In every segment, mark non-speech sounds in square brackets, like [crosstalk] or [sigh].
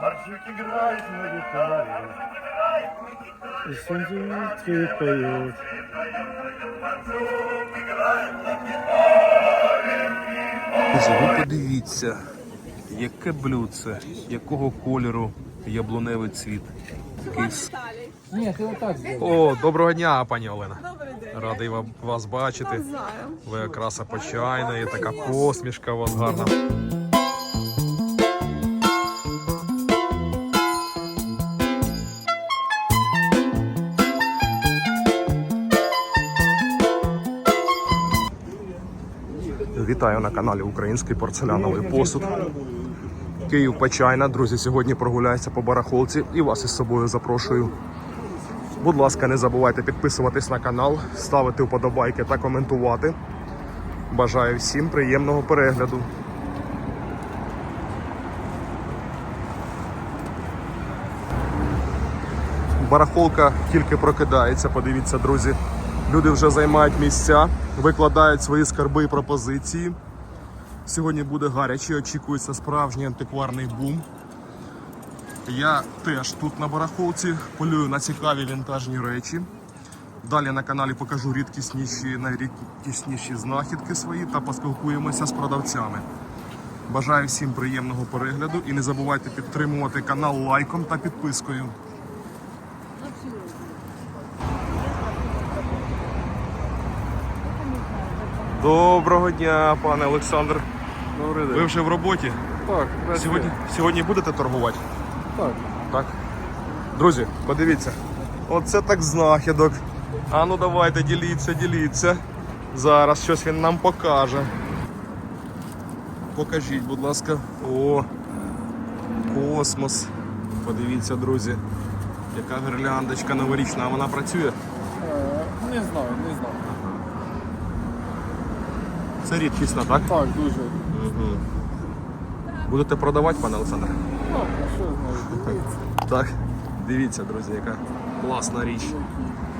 Мальчик играет на гитаре, и поет. Друзі, ви подивіться, яке блюдце, якого кольору яблуневий цвіт. Такий с- Ні, ти отак. О, доброго дня, пані Олена. Добрий день. Радий вам вас бачити. Ви якраз почайна, і така посмішка у вас гарна. Вітаю на каналі Український порцеляновий посуд. Київ Почайна. Друзі, сьогодні прогуляюся по барахолці і вас із собою запрошую. Будь ласка, не забувайте підписуватись на канал, ставити вподобайки та коментувати. Бажаю всім приємного перегляду. Барахолка тільки прокидається, подивіться, друзі. Люди вже займають місця, викладають свої скарби і пропозиції. Сьогодні буде гаряче, очікується справжній антикварний бум. Я теж тут на барахолці полюю на цікаві вінтажні речі. Далі на каналі покажу рідкісніші, найрідкісніші знахідки свої та поспілкуємося з продавцями. Бажаю всім приємного перегляду і не забувайте підтримувати канал лайком та підпискою. Доброго дня, пане Олександр. Добрий Ви вже в роботі? Так, Сьогодні, сьогодні будете торгувати? Так. Так. Друзі, подивіться. Оце так знахідок. А ну давайте, діліться, діліться. Зараз щось він нам покаже. Покажіть, будь ласка. О, космос. Подивіться, друзі. Яка гірляндочка новорічна, а вона працює? Не знаю, не знаю. Це рідкісна, так? Так, дуже. Будете продавати, пане Олександр? Ну, а що знаю, дивіться. Так. Дивіться, друзі, яка класна річ.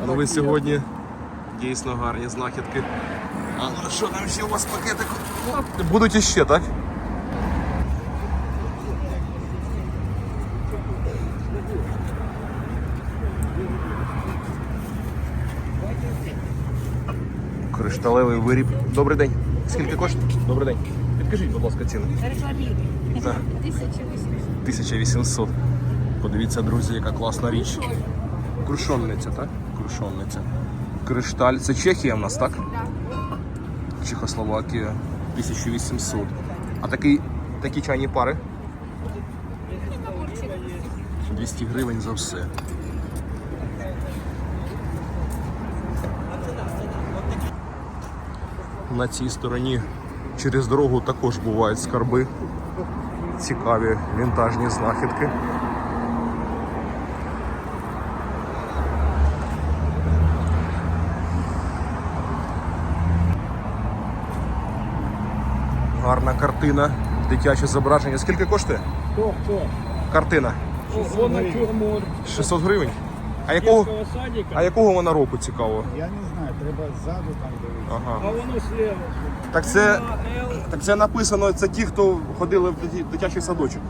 Ну ви сьогодні дійсно гарні знахідки. А ну що там ще у вас пакетик? Будуть іще, так? Кришталевий виріб. Добрий день. Скільки коштує? Добрий день. Підкажіть, будь ласка, ціну. Рекламірую. Так. 1800. 1800. Подивіться, друзі, яка класна річ. Крушонниця, так? Крушонниця. Кришталь. Це Чехія в нас, так? Чехословакія. 1800. А такий, такі чайні пари? 200 гривень за все. На цій стороні через дорогу також бувають скарби цікаві вінтажні знахідки. Гарна картина, дитяче зображення. Скільки коштує? Хто, хто? Картина. О, натюрморт. 600 гривень. А якого, а якого вона року цікаво? Я не знаю, треба ззаду там Ага. воно слева. Так це, так це написано, це ті, хто ходили в дитячий садочок.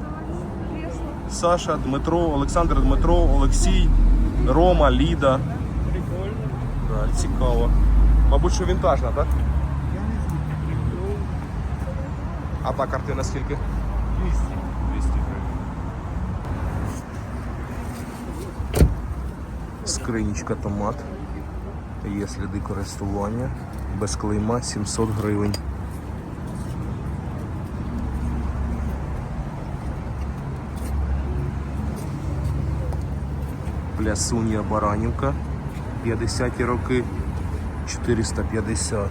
Саша, Дмитро, Олександр Дмитро, Олексій, Рома, Ліда. Прикольно. Так, цікаво. Мабуть, що вінтажна, так? А та картина скільки? 200. 200 гривень. Скринічка томат. Є сліди користування. Без клейма 700 гривень. Плясунья Баранівка. 50-ті роки 450.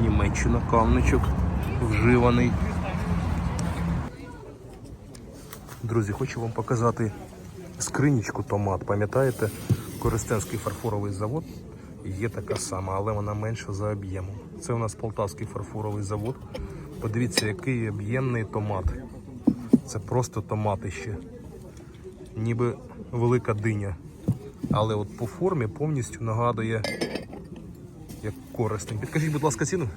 Німеччина камничок вживаний. Друзі, хочу вам показати скринічку томат. Пам'ятаєте, Коростенський фарфоровий завод є така сама, але вона менша за об'ємом. Це у нас Полтавський фарфоровий завод. Подивіться, який об'ємний томат. Це просто томатище. Ніби велика диня. Але от по формі повністю нагадує як корисний. Підкажіть, будь ласка, ціну?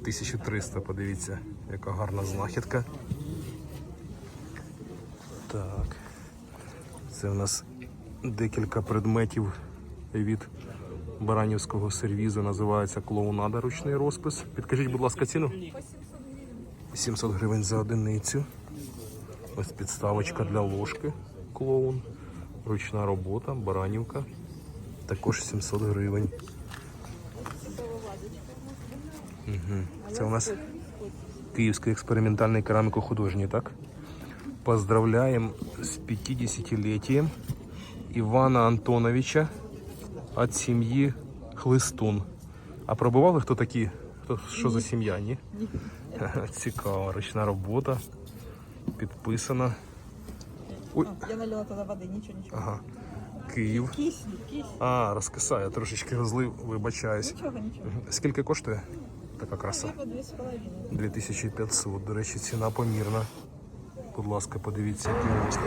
1300, подивіться, яка гарна знахідка. Так. Це в нас декілька предметів від баранівського сервізу. Називається клоунада ручний розпис. Підкажіть, будь ласка, ціну? 700 гривень за одиницю. Ось підставочка для ложки. Клоун. Ручна робота, баранівка. Також 700 гривень. Угу. Це у нас Київський експериментальний кераміко-художній, так? Поздравляем с 50-летием Ивана Антоновича от сім'ї Хлистун. А пробували хто такі? Хто, що за сім'я, ні? Ха-ха, Цікаво, ручна робота. Підписана. Ой, Я налила туда воды, ничего, ничего. ага. Київ. Киснет, киснет. А, розкисає, трошечки розлив, вибачаюсь. Ничего, ничего. Скільки коштує така краса? Я по две 2500. До речі, ціна помірна. Будь ласка, подивіться, який.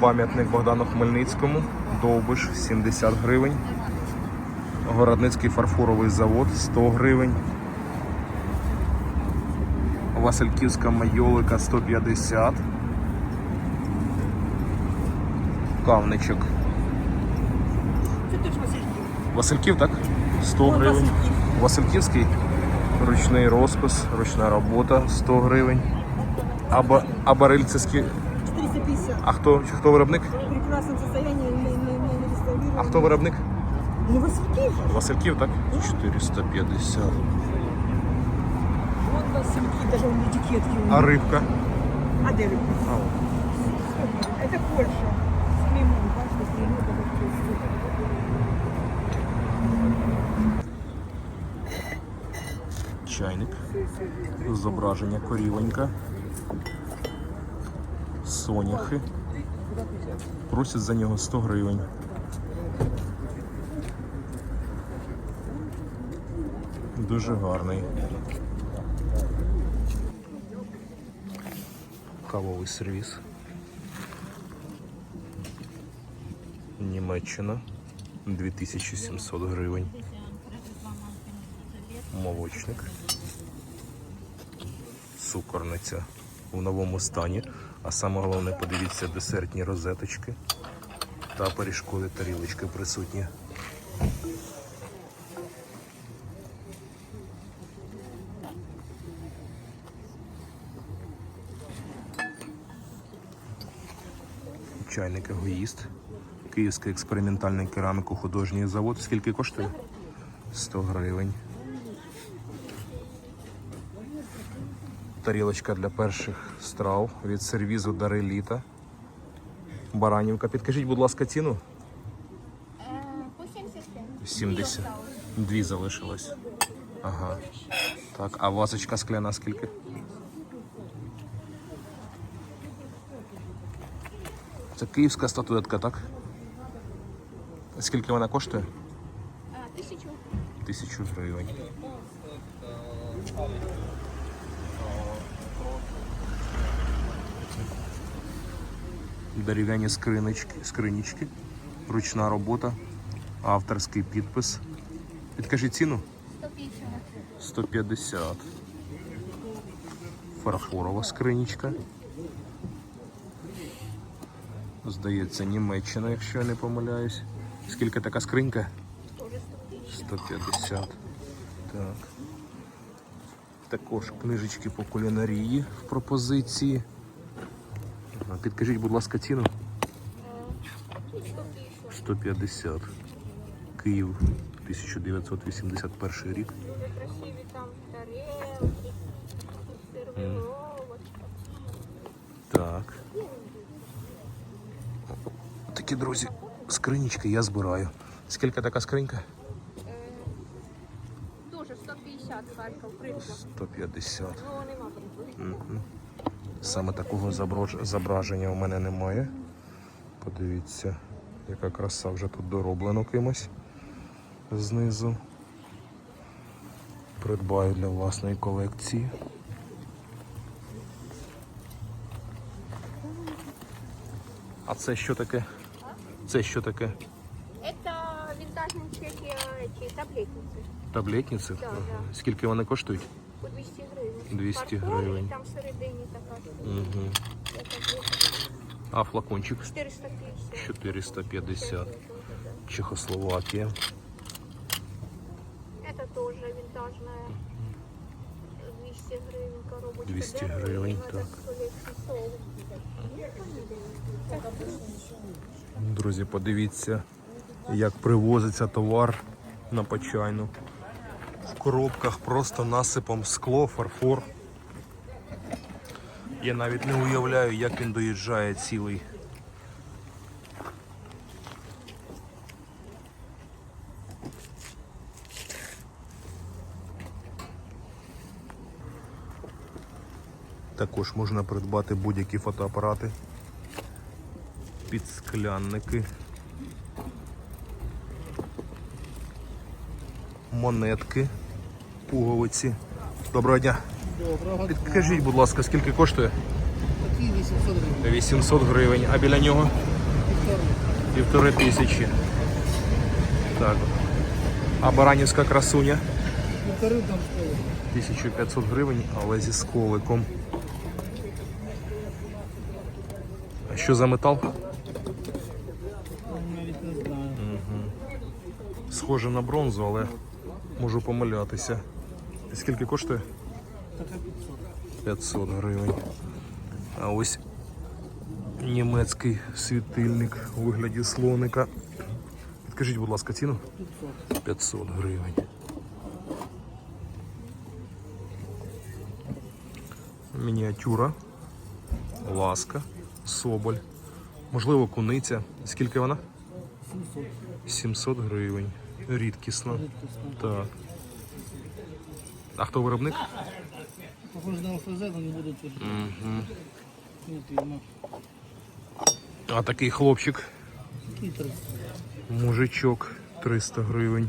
Пам'ятник Богдану Хмельницькому. Довбиш 70 гривень. Городницький фарфоровий завод 100 гривень. Васильківська майолика 150. Кавничок. Ты тоже Васильки. Васильків, так? 100 гривень. Васильківський ручний розпис, ручна робота 100 гривень. А, ба- а барильці скі- 450. А хто, хто виробник? В прекрасном состоянии, не, не, не, не реставрировано. А хто виробник? Ну, Васильки. Васильків, так? 450. Вот Васильки, даже он этикетки. у А них. рибка? А где рыбка? А, чайник. Зображення корівонька. Соняхи. Просять за нього 100 гривень. Дуже гарний. Кавовий сервіс. Німеччина. 2700 гривень. Молочник. Цукорниця в новому стані. А саме головне, подивіться, десертні розеточки та пиріжкові тарілочки присутні. Чайник егоїст. Київський експериментальний кераміко-художній завод. Скільки коштує? 100 гривень. Тарілочка для перших страв від сервізу Дари літа. Баранівка. Підкажіть, будь ласка, ціну? По 75. 70. Дві залишилось. Ага. Так, а вазочка скляна скільки? Це київська статуетка, так? Скільки вона коштує? Тисячу. Тисячу гривень. Дерев'яні скринички, скринічки, ручна робота, авторський підпис. Підкажіть ціну? 150. 150. Фарфорова скринічка. Здається, Німеччина, якщо я не помиляюсь. Скільки така скринька? 150. Так. Також книжечки по кулінарії в пропозиції. Ага, Підкажіть, будь ласка, ціну. 150. Київ 1981 рік. Дуже красиві там тарелки, сервіровочка. Так. Такі, друзі, скринічки я збираю. Скільки така скринька? Дуже 150 Харків, приклад. 150. Ну, нема приклад. Саме такого зображення у мене немає. Подивіться, яка краса вже тут дороблено кимось знизу. Придбаю для власної колекції. А це що таке? Це що таке? таблетниці. Таблетниці? Да, да. Скільки вони коштують? По 200 гривень. 200 Фарфорові, гривень. Там така. Угу. А флакончик 450. 450. Чехословакія. Это тоже винтажная. 200 гривен коробочка. 200 гривень, так. Друзі, подивіться, як привозиться товар на Почайну. В коробках просто насипом скло, фарфор. Я навіть не уявляю, як він доїжджає цілий. Також можна придбати будь-які фотоапарати, підсклянники, монетки, пуговиці. Доброго дня. Підкажіть, будь ласка, скільки коштує? Такі 800 гривень. 800 гривень, а біля нього півтори тисячі. Так. А баранівська красуня Півтори там стоїть. 1500 гривень, але зі сколиком. А що за метал? Навіть не знаю. Схоже на бронзу, але можу помилятися. Скільки коштує? Така 500. 500 гривень. А ось німецький світильник у вигляді слоника. Підкажіть, будь ласка, ціну? 500 гривень. Мініатюра, ласка, соболь. Можливо, куниця. Скільки вона? 700. 700 гривень. Рідкісно. Так. А хто виробник? Але не. Угу. Не видно. А такий хлопчик, Який 300? мужичок, 300 гривень.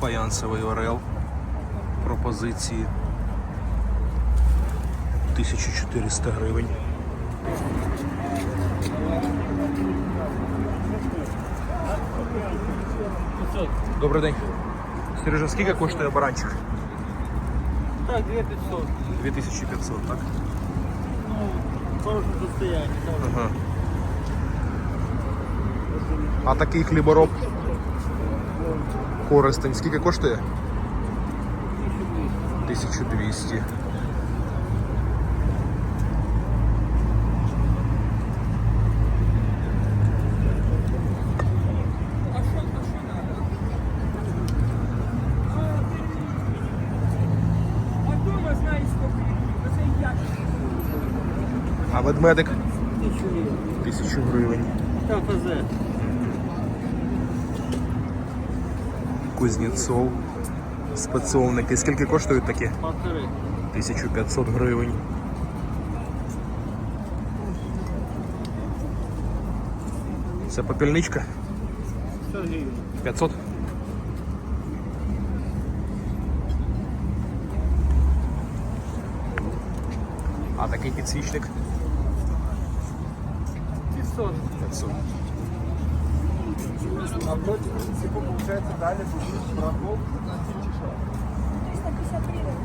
Фаянсовий орел. Пропозиції 1400 гривень. Добрый день. Сережа, скільки коштує баранчик? Так, 2500. 2500, так? Ну, в хорошем состоянии. Ага. А такий хлібороб Коростень, Сколько коштує? 1200. 1200. Ведмедик 1000 гривень. 1000 гривень. ОФЗ. Кузнєцов. Спецовники. Скільки коштують такі? Полтори. 1500 гривень. Це попільничка? 100 гривень. 500? А такий підсвічник? 500. 500. А против принципа, получается, дали бы врагов на 350 гривен.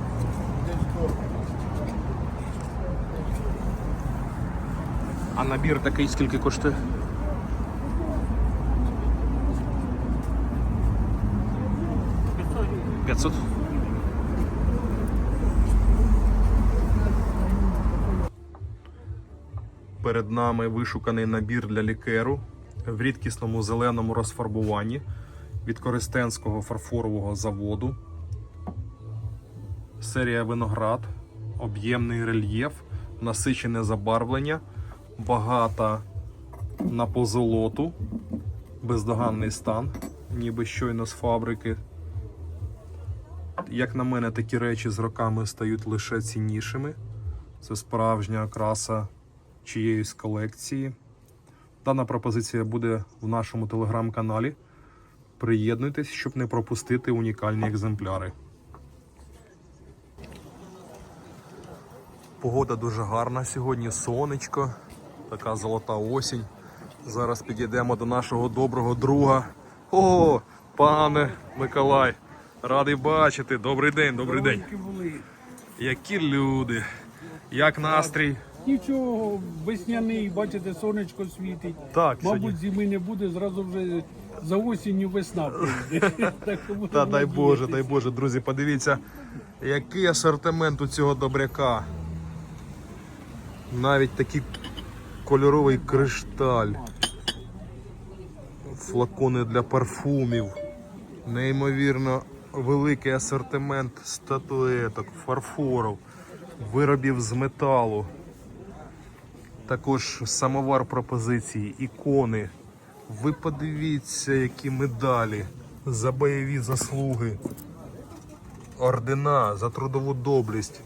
А набір такий скільки коштує? 500? Перед нами вишуканий набір для лікеру в рідкісному зеленому розфарбуванні від Користенського фарфорового заводу. Серія виноград, об'ємний рельєф, насичене забарвлення, багата на позолоту, бездоганний стан, ніби щойно з фабрики. Як на мене, такі речі з роками стають лише ціннішими. Це справжня краса чиєїсь колекції. Дана пропозиція буде в нашому телеграм-каналі. Приєднуйтесь, щоб не пропустити унікальні екземпляри. Погода дуже гарна сьогодні, сонечко. Така золота осінь. Зараз підійдемо до нашого доброго друга. О, пане Миколай, радий бачити. Добрий день, добрий день. Які люди, як настрій? Нічого, весняний, бачите, сонечко світить. Так, Мабуть, сьогодні. зими не буде, зразу вже за осінню весна прийде. [laughs] [laughs] Так, тому Та дай надіятися. Боже, дай Боже, друзі, подивіться, який асортимент у цього добряка. Навіть такий кольоровий кришталь. Флакони для парфумів. Неймовірно великий асортимент статуеток, фарфорів, виробів з металу. Також самовар пропозиції, ікони. Ви подивіться, які медалі за бойові заслуги, ордена за трудову доблесть.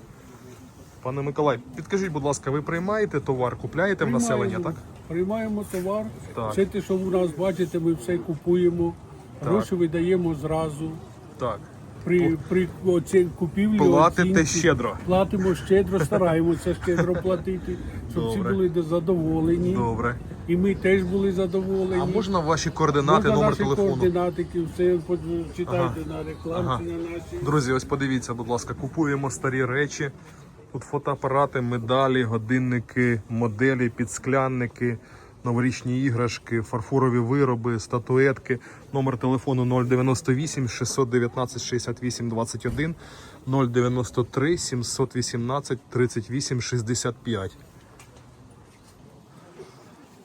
Пане Миколай, підкажіть, будь ласка, ви приймаєте товар, купляєте в населення, так? Приймаємо товар. Так. Все те, що у нас бачите, ми все купуємо. Гроші видаємо зразу. Так. При, при оці купівлі Платите оцінці. щедро. Платимо щедро, стараємося щедро платити, щоб всі були задоволені. Добре. І ми теж були задоволені. А можна ваші координати, Можна номер наші телефону? координатики, все читайте на рекламці Ага. на нашій. Друзі, ось подивіться, будь ласка, купуємо старі речі. Тут фотоапарати, медалі, годинники, моделі, підсклянники, новорічні іграшки, фарфорові вироби, статуетки. Номер телефону 098 619 68 21 093 718 38 65.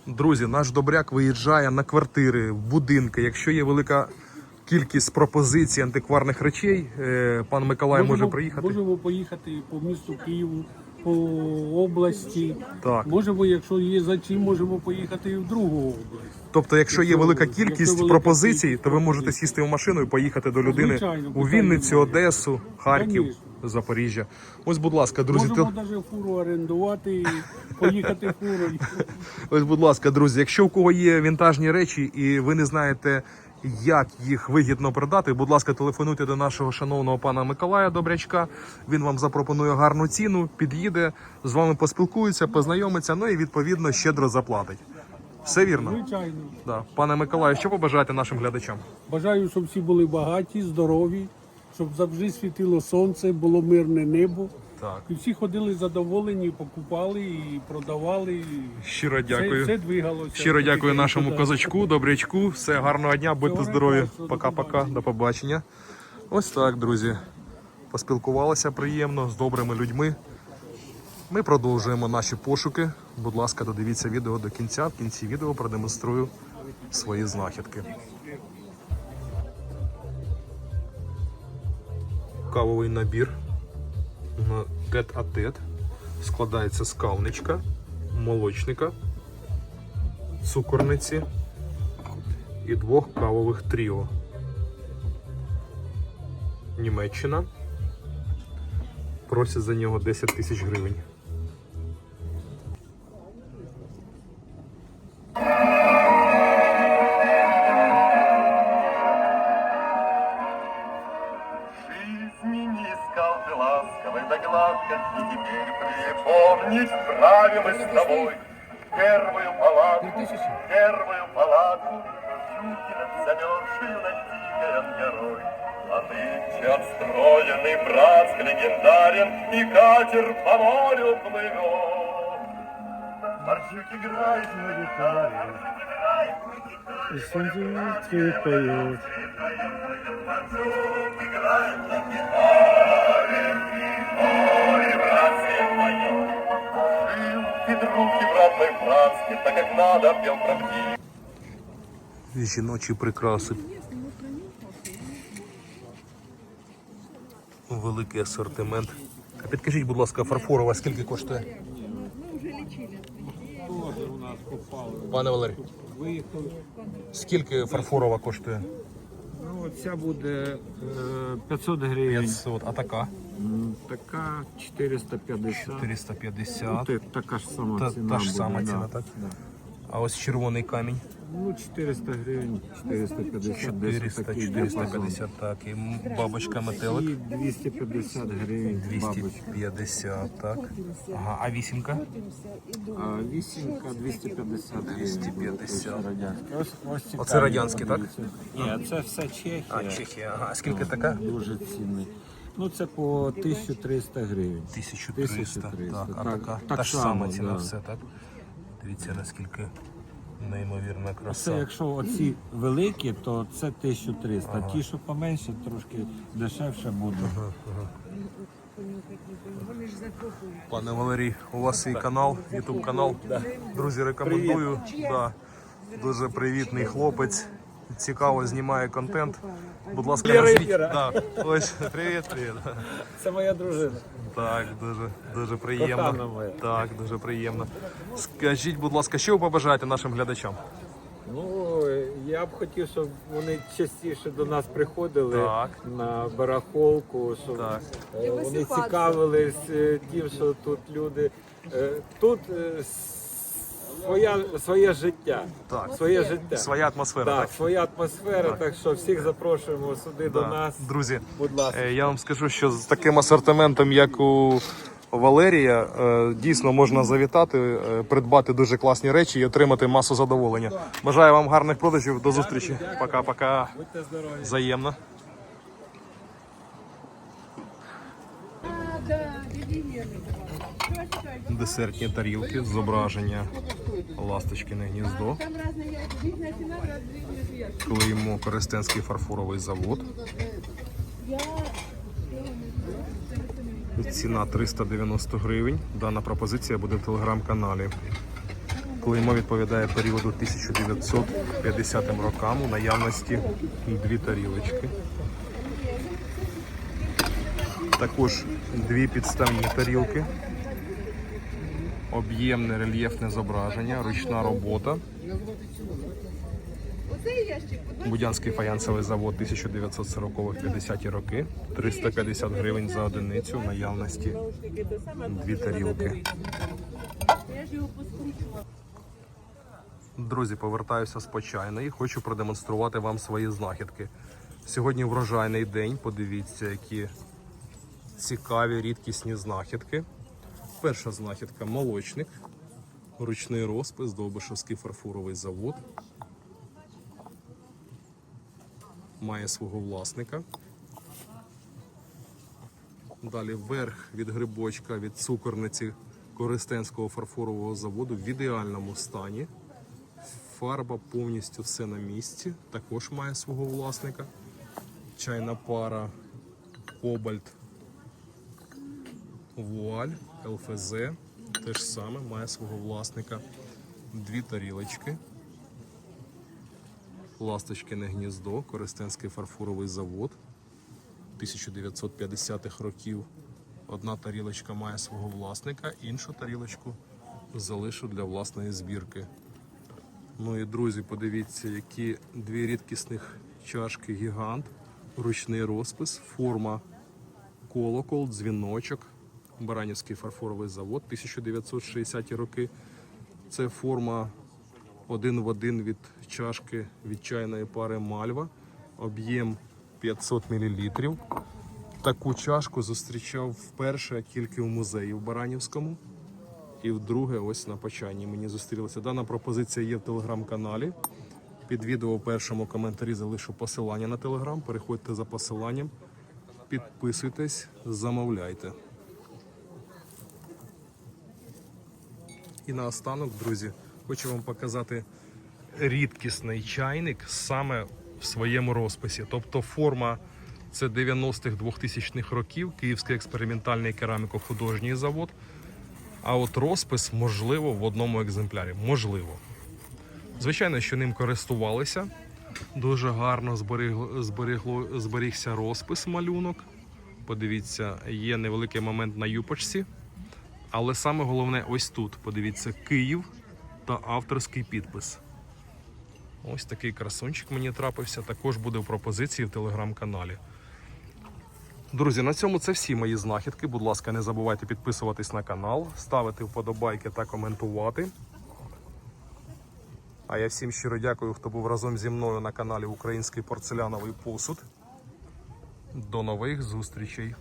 Друзі, наш добряк виїжджає на квартири, в будинки. Якщо є велика кількість пропозицій антикварних речей, е, пан Миколай може приїхати. Можемо поїхати по місту Києву, по області. Так. Можемо, якщо є за чим, можемо поїхати і в другу область. Тобто, якщо є велика кількість велика пропозицій, кількість то ви можете сісти в машину і поїхати до людини Звичайно, у Вінницю. Одесу, Харків, Конечно. Запоріжжя. Ось, будь ласка, друзі, Можемо навіть фуру орендувати і поїхати фурою. [laughs] Ось, будь ласка, друзі, якщо у кого є вінтажні речі і ви не знаєте, як їх вигідно продати, будь ласка, телефонуйте до нашого шановного пана Миколая Добрячка. Він вам запропонує гарну ціну, під'їде, з вами поспілкується, познайомиться, ну і відповідно щедро заплатить. Все вірно? Звичайно. Да. Пане Миколаю, що побажаєте нашим глядачам? Бажаю, щоб всі були багаті, здорові, щоб завжди світило сонце, було мирне небо. Так. І всі ходили задоволені, покупали і продавали. і Щиро дякую. все двигалося. Щиро дякую нашому козачку, добрячку. Все гарного дня, будьте здорові. до Пока-пока, побачення. до побачення. Ось так, друзі. Поспілкувалися приємно з добрими людьми. Ми продовжуємо наші пошуки. Будь ласка, додивіться відео до кінця. В кінці відео продемонструю свої знахідки. Кавовий набір на тет-а-тет. Складається з кавничка, молочника, цукорниці і двох кавових тріо. Німеччина. Просять за нього 10 тисяч гривень. мы с тобой Первую палатку, первую палатку Чуки над замерзшую над дикой ангерой А нынче отстроенный Братск легендарен И катер по морю плывет Борщук играет на гитаре І сонце цвітає. Жил друг, и брат мой в Братске Так как надо, пел правдиво Жіночі прикраси. Великий асортимент. А підкажіть, будь ласка, фарфорова скільки коштує? Пане Валерій, скільки фарфорова коштує? Ну, ця буде е, 500 гривень. 500, а така? М, Така 450. 450. Ну, те- така ж сама Та, ціна. та ж буде, сама да, ціна, так? да. А ось червоний камінь. Ну, 400 гривень, 450, десь 400, такий 450, так. І бабочка метелик. І 250 гривень бабочка. 250, так. Ага, а вісімка? А вісімка 250 гривень. 250. Ось радянська. Ось, ось цікаві, Оце радянські, так? Ні, це все Чехія. А, Чехія, ага. А скільки така? Дуже цінний. Ну, це по 1300 гривень. 1300, так. А Так, така так та ж само, сама ціна, да. все, так? Дивіться, наскільки неймовірна Це якщо оці великі, то це 1300. Ті, що поменше, трошки дешевше буде. Пане Валерій, у вас свій канал, ютуб канал. Друзі, рекомендую. Да. Дуже привітний хлопець. Цікаво знімає контент. Будь ласка, назвіть. Да. Ось, привіт, привіт. Це моя дружина. Так, дуже, дуже приємно. Моя. Так, дуже приємно. Скажіть, будь ласка, що ви побажаєте нашим глядачам? Ну, я б хотів, щоб вони частіше до нас приходили Так. на барахолку, щоб Так. е, вони цікавились е, тим, що тут люди. е, Тут е, своя, своє життя. Так. Своє життя. Своя атмосфера. Так, Так. своя атмосфера, так що всіх запрошуємо сюди до нас. Друзі, Будь ласка. Е, Я вам скажу, що з таким асортиментом, як у Валерія, е, дійсно можна завітати, е, придбати дуже класні речі і отримати масу задоволення. Бажаю вам гарних продажів. До зустрічі. Пока-пока. Будьте здорові. Взаємно. Десертні тарілки, зображення ласточкине гніздо. Клеймо Коростенський фарфоровий завод. Ціна 390 гривень. Дана пропозиція буде в телеграм-каналі. Клеймо відповідає періоду 1950 рокам. У наявності дві тарілочки. Також дві підставні тарілки. Об'ємне рельєфне зображення, ручна робота. Будянський фаянсовий завод 1940-50 роки. 350 гривень за одиницю. В наявності дві тарілки. Друзі, повертаюся з почайної. Хочу продемонструвати вам свої знахідки. Сьогодні врожайний день. Подивіться, які цікаві рідкісні знахідки. Перша знахідка молочник, ручний розпис, Довбишевський фарфоровий завод. Має свого власника. Далі верх від грибочка від цукорниці Користенського фарфорового заводу в ідеальному стані. Фарба повністю все на місці. Також має свого власника. Чайна пара, кобальт, вуаль, ЛФЗ. Те ж саме має свого власника. Дві тарілочки. Ласточкине гніздо, Коростенський фарфоровий завод 1950-х років. Одна тарілочка має свого власника, іншу тарілочку залишу для власної збірки. Ну і друзі, подивіться, які дві рідкісних чашки гігант, ручний розпис, форма колокол, дзвіночок, Баранівський фарфоровий завод 1960-ті роки. Це форма один в один від чашки від чайної пари Мальва, об'єм 500 мл. Таку чашку зустрічав вперше тільки в музеї в Баранівському. І вдруге, ось на Почайні мені зустрілася. Дана пропозиція є в телеграм-каналі. Під відео в першому коментарі залишу посилання на телеграм. Переходьте за посиланням, підписуйтесь, замовляйте. І наостанок, друзі, хочу вам показати рідкісний чайник саме в своєму розписі. Тобто форма це 90-х 2000-х років, Київський експериментальний кераміко-художній завод. А от розпис, можливо, в одному екземплярі. Можливо. Звичайно, що ним користувалися. Дуже гарно зберегло, зберегло, зберігся розпис малюнок. Подивіться, є невеликий момент на юпочці. Але саме головне ось тут. Подивіться, Київ та авторський підпис. Ось такий красунчик мені трапився. Також буде в пропозиції в телеграм-каналі. Друзі, на цьому це всі мої знахідки. Будь ласка, не забувайте підписуватись на канал, ставити вподобайки та коментувати. А я всім щиро дякую, хто був разом зі мною на каналі Український порцеляновий посуд. До нових зустрічей!